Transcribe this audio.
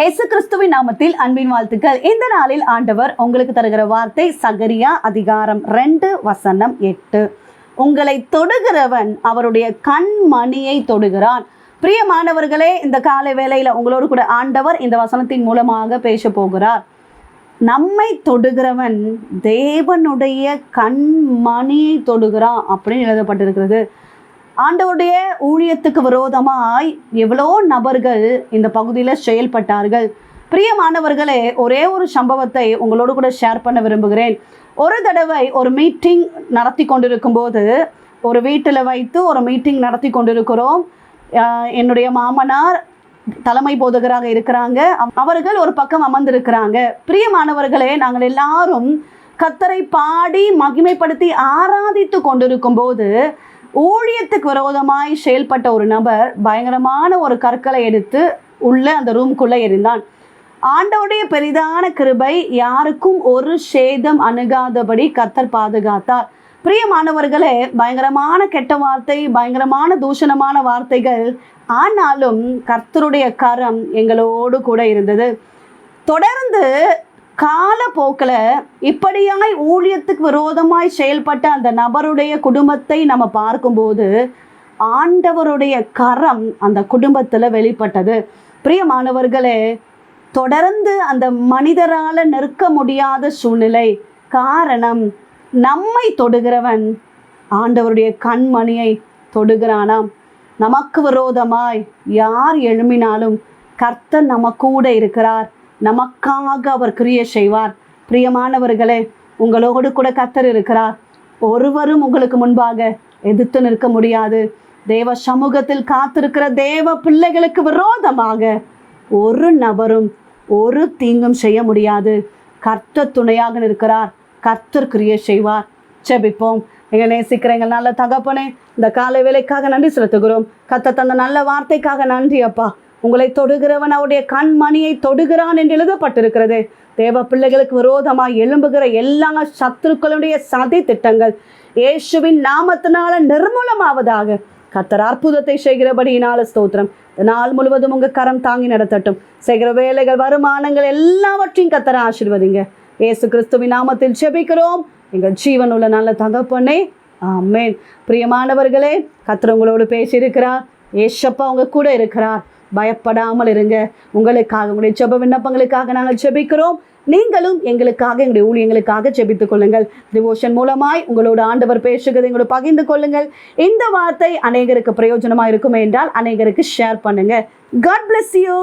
இயேசு கிறிஸ்துவின் நாமத்தில் அன்பின் வாழ்த்துக்கள். இந்த நாளில் ஆண்டவர் உங்களுக்கு தருகிற வார்த்தை சகரியா அதிகாரம் ரெண்டு வசனம் எட்டு. உங்களை தொடுகிறவன் அவருடைய கண்மணியை தொடுகிறான். பிரியமானவர்களே இந்த காலை வேளையில் உங்களோடு கூட ஆண்டவர் இந்த வசனத்தின் மூலமாக பேச போகிறார். நம்மை தொடுகிறவன் தேவனுடைய கண்மணியை தொடுகிறான் அப்படின்னு எழுதப்பட்டிருக்கிறது. ஆண்டவருடைய ஊழியத்துக்கு விரோதமாய் எவ்வளோ நபர்கள் இந்த பகுதியில் செயல்பட்டார்கள். பிரியமானவர்களே ஒரே ஒரு சம்பவத்தை உங்களோடு கூட ஷேர் பண்ண விரும்புகிறேன். ஒரு தடவை ஒரு மீட்டிங் நடத்தி கொண்டிருக்கும் போது ஒரு வீட்டில் வைத்து ஒரு மீட்டிங் நடத்தி கொண்டிருக்கிறோம். என்னுடைய மாமனார் தலைமை போதகராக இருக்கிறாங்க. அவர்கள் ஒரு பக்கம் அமர்ந்திருக்கிறாங்க. பிரியமானவர்களே நாங்கள் எல்லாரும் கத்தரை பாடி மகிமைப்படுத்தி ஆராதித்து கொண்டிருக்கும் போது ஊழியத்துக்கு விரோதமாய் செயல்பட்ட ஒரு நபர் பயங்கரமான ஒரு கற்களை எடுத்து உள்ள அந்த ரூம்குள்ளே இருந்தான் ஆண்டவுடைய பெரிதான கிருபை யாருக்கும் ஒரு சேதம் அணுகாதபடி கத்தர் பாதுகாத்தார். பிரியமானவர்களே பயங்கரமான கெட்ட வார்த்தை பயங்கரமான தூஷணமான வார்த்தைகள் ஆனாலும் கர்த்தருடைய கரம் எங்களோடு கூட இருந்தது. தொடர்ந்து காலப்போக்கில் இப்படியாய் ஊழியத்துக்கு விரோதமாய் செயல்பட்ட அந்த நபருடைய குடும்பத்தை நம்ம பார்க்கும்போது ஆண்டவருடைய கரம் அந்த குடும்பத்தில் வெளிப்பட்டது. பிரியமானவர்களே தொடர்ந்து அந்த மனிதரால் நிற்க முடியாத சூழ்நிலை காரணம் நம்மை தொடுகிறவன் ஆண்டவருடைய கண்மணியை தொடுகிறானாம். நமக்கு விரோதமாய் யார் எழுமினாலும் கர்த்தர் நம்ம கூட இருக்கிறார். நமக்காக அவர் கிரியை செய்வார். பிரியமானவர்களே உங்களோடு கூட கத்தர் இருக்கிறார். ஒருவரும் உங்களுக்கு முன்பாக எதிர்த்து நிற்க முடியாது. தேவ சமூகத்தில் காத்திருக்கிற தேவ பிள்ளைகளுக்கு விரோதமாக ஒரு நபரும் ஒரு தீங்கும் செய்ய முடியாது. கர்த்தர் துணையாக நிற்கிறார். கர்த்தர் கிரியை செய்வார். செபிப்போம் எங்கள் நேசிக்கிற எங்கள் நல்ல தகப்பனே இந்த காலை வேலைக்காக நன்றி செலுத்துகிறோம். கத்த தந்த நல்ல வார்த்தைக்காக நன்றி அப்பா. உங்களை தொடுகிறவன் அவருடைய கண்மணியை தொடுகிறான் என்று எழுதப்பட்டிருக்கிறது. தேவ பிள்ளைகளுக்கு விரோதமாக எழும்புகிற எல்லா சத்துருக்களுடைய சதி திட்டங்கள் இயேசுவின் நாமத்தினால நிர்மூலமாவதாக கத்தர் அற்புதத்தை செய்கிறபடியினால ஸ்தோத்திரம். நாள் முழுவதும் உங்க கரம் தாங்கி நடத்தட்டும். செய்கிற வேலைகள் வருமானங்கள் எல்லாவற்றையும் கத்தர ஆசிர்வதிங்க. இயேசு கிறிஸ்துவின் நாமத்தில் செபிக்கிறோம் எங்கள் ஜீவன் உள்ள நல்ல தகப்பனே ஆமேன். பிரியமானவர்களே கத்தர் உங்களோடு பேசியிருக்கிறார். ஏசப்பா உங்க கூட இருக்கிறார். பயப்படாமல் இருங்க. உங்களுக்காக உங்களுடைய செப விண்ணப்பங்களுக்காக நாங்கள் செபிக்கிறோம் நீங்களும் எங்களுக்காக எங்களுடைய ஊழியங்களுக்காக ஜெபித்துக் கொள்ளுங்கள். டிவோஷன் மூலமாய் உங்களோட ஆண்டவர் பேசுகிறதை எங்களோட பகிர்ந்து கொள்ளுங்கள். இந்த வார்த்தை அநேகருக்கு பிரயோஜனமாக இருக்குமே என்றால் அநேகருக்கு ஷேர் பண்ணுங்க. God bless you